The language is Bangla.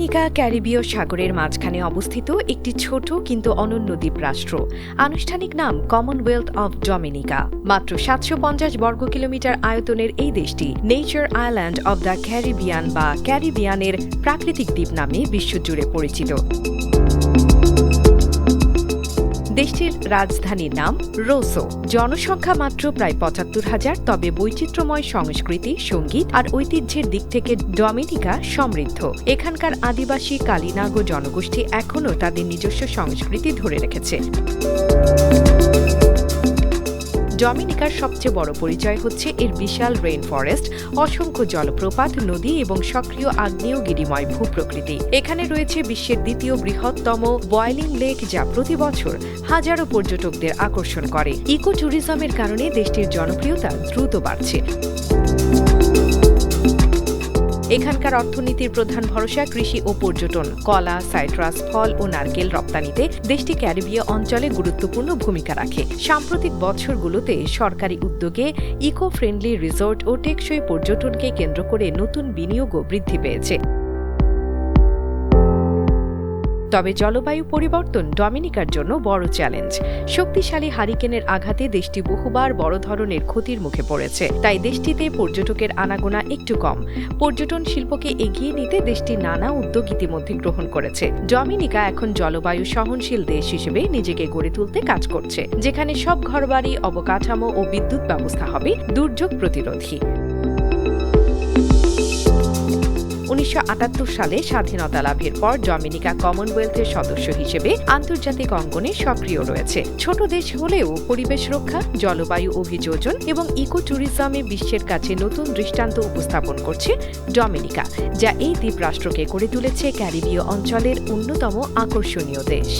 ডমিনিকা ক্যারিবীয় সাগরের মাঝখানে অবস্থিত একটি ছোট কিন্তু অনন্য দ্বীপ রাষ্ট্র। আনুষ্ঠানিক নাম কমনওয়েলথ অব ডোমিনিকা মাত্র সাতশো পঞ্চাশ বর্গ কিলোমিটার আয়তনের এই দেশটি nature island of the Caribbean বা ক্যারিবিয়ানের প্রাকৃতিক দ্বীপ নামে বিশ্বজুড়ে পরিচিত। দেশটির রাজধানীর নাম রোসো। জনসংখ্যা মাত্র প্রায় পঁচাত্তর হাজার, তবে বৈচিত্র্যময় সংস্কৃতি, সংগীত আর ঐতিহ্যের দিক থেকে ডমিনিকা সমৃদ্ধ। এখানকার আদিবাসী কালিনাগো জনগোষ্ঠী এখনও তাদের নিজস্ব সংস্কৃতি ধরে রেখেছে। ডমিনিকার সবচেয়ে বড় পরিচয় হচ্ছে এর বিশাল রেইন ফরেস্ট অসংখ্য জলপ্রপাত, নদী এবং সক্রিয় আগ্নেয়গিরিময় ভূপ্রকৃতি। এখানে রয়েছে বিশ্বের দ্বিতীয় বৃহত্তম বয়েলিং লেক যা প্রতি বছর হাজারো পর্যটকদের আকর্ষণ করে। ইকো ট্যুরিজমের কারণে দেশটির জনপ্রিয়তা দ্রুত বাড়ছে। এখানকার অর্থনীতির প্রধান ভরসা কৃষি ও পর্যটন। কলা, সাইট্রাস, ফল ও নারকেল রপ্তানিতে দেশটি ক্যারিবীয় অঞ্চলে গুরুত্বপূর্ণ ভূমিকা রাখে। সাম্প্রতিক বছরগুলোতে সরকারি উদ্যোগে ইকো ফ্রেন্ডলি রিসোর্ট ও টেকসই পর্যটনকে কেন্দ্র করে নতুন বিনিয়োগও বৃদ্ধি পেয়েছে। তবে জলবায়ু পরিবর্তন ডমিনিকার জন্য বড় চ্যালেঞ্জ। শক্তিশালী হারিকেনের আঘাতে দেশটি বহুবার বড় ধরনের ক্ষতির মুখে পড়েছে। তাই দেশটিতে পর্যটকের আনাগোনা একটু কম। পর্যটন শিল্পকে এগিয়ে নিতে দেশটি নানা উদ্যোগ ইতিমধ্যে গ্রহণ করেছে। ডমিনিকা এখন জলবায়ু সহনশীল দেশ হিসেবে নিজেকে গড়ে তুলতে কাজ করছে, যেখানে সব ঘরবাড়ি, অবকাঠামো ও বিদ্যুৎ ব্যবস্থা হবে দুর্যোগ প্রতিরোধী। উনিশশো সালে স্বাধীনতা লাভের পর ডমিনিকা কমনওয়েলথের সদস্য হিসেবে আন্তর্জাতিক অঙ্গনে সক্রিয় রয়েছে। ছোট দেশ হলেও পরিবেশ রক্ষা, জলবায়ু অভিযোজন এবং ইকো ট্যুরিজমে বিশ্বের কাছে নতুন দৃষ্টান্ত উপস্থাপন করছে ডমিনিকা, যা এই দ্বীপ রাষ্ট্রকে করে তুলেছে ক্যারিবীয় অঞ্চলের অন্যতম আকর্ষণীয় দেশ।